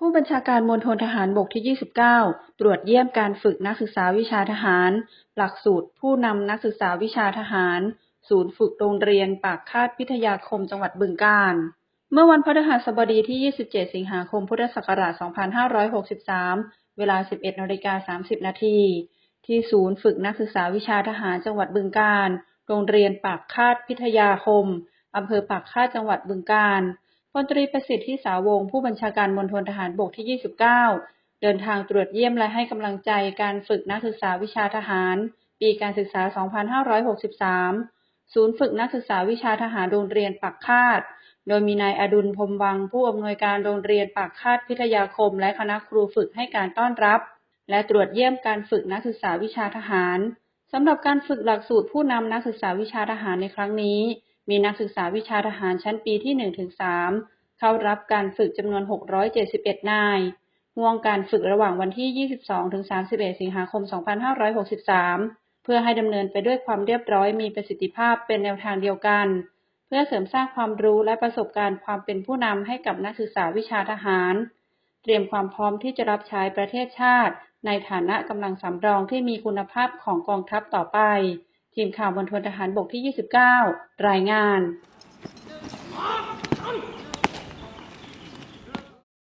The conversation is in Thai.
ผู้บัญชาการมณฑลทหารบกที่ 29 ตรวจเยี่ยมการฝึกนักศึกษาวิชาทหาร หลักสูตรผู้นำนักศึกษาวิชาทหาร ศูนย์ฝึกโรงเรียนปากคาดพิทยาคมจังหวัดบึงกาฬ เมื่อวันพฤหัสบดีที่ 27 สิงหาคม พุทธศักราช 2563 เวลา 11นาฬิกา30 นาที ที่ศูนย์ฝึกนักศึกษาวิชาทหารจังหวัดบึงกาฬ โรงเรียนปากคาดพิทยาคมอำเภอปากคาดจังหวัดบึงกาฬ ลตรีประสิทธิ์ที่สาวงผู้บัญชาการมณฑลทหารบกที่ 29 เดินทางตรวจเยี่ยมและให้กำลังใจการฝึกนักศึกษาวิชาทหาร ปีการศึกษา 2563 ศูนย์ฝึกนักศึกษาวิชาทหารโรงเรียนปากคาด โดยมีนายอดุลพรมวัง ผู้อำนวยการโรงเรียนปากคาดพิทยาคม และคณะครูฝึกให้การต้อนรับ และตรวจเยี่ยมการฝึกนักศึกษาวิชาทหารสำหรับการฝึกหลักสูตรผู้นำนักศึกษาวิชาทหารในครั้งนี้ มีนักศึกษาวิชาทหารชั้นปีที่ 1-3 เข้ารับการฝึกจำนวน 671 นายห่วงการฝึกระหว่างวันที่ 22-31 สิงหาคม 2563 เพื่อให้ดำเนินไปด้วยความเรียบร้อยมีประสิทธิภาพเป็นแนวทางเดียวกัน เพื่อเสริมสร้างความรู้และประสบการณ์ความเป็นผู้นำให้กับนักศึกษาวิชาทหาร เตรียมความพร้อมที่จะรับใช้ประเทศชาติ ในฐานะกำลังสำรองที่มีคุณภาพของกองทัพต่อไป ทีมข่าวมณฑลทหารบกที่ 29 รายงาน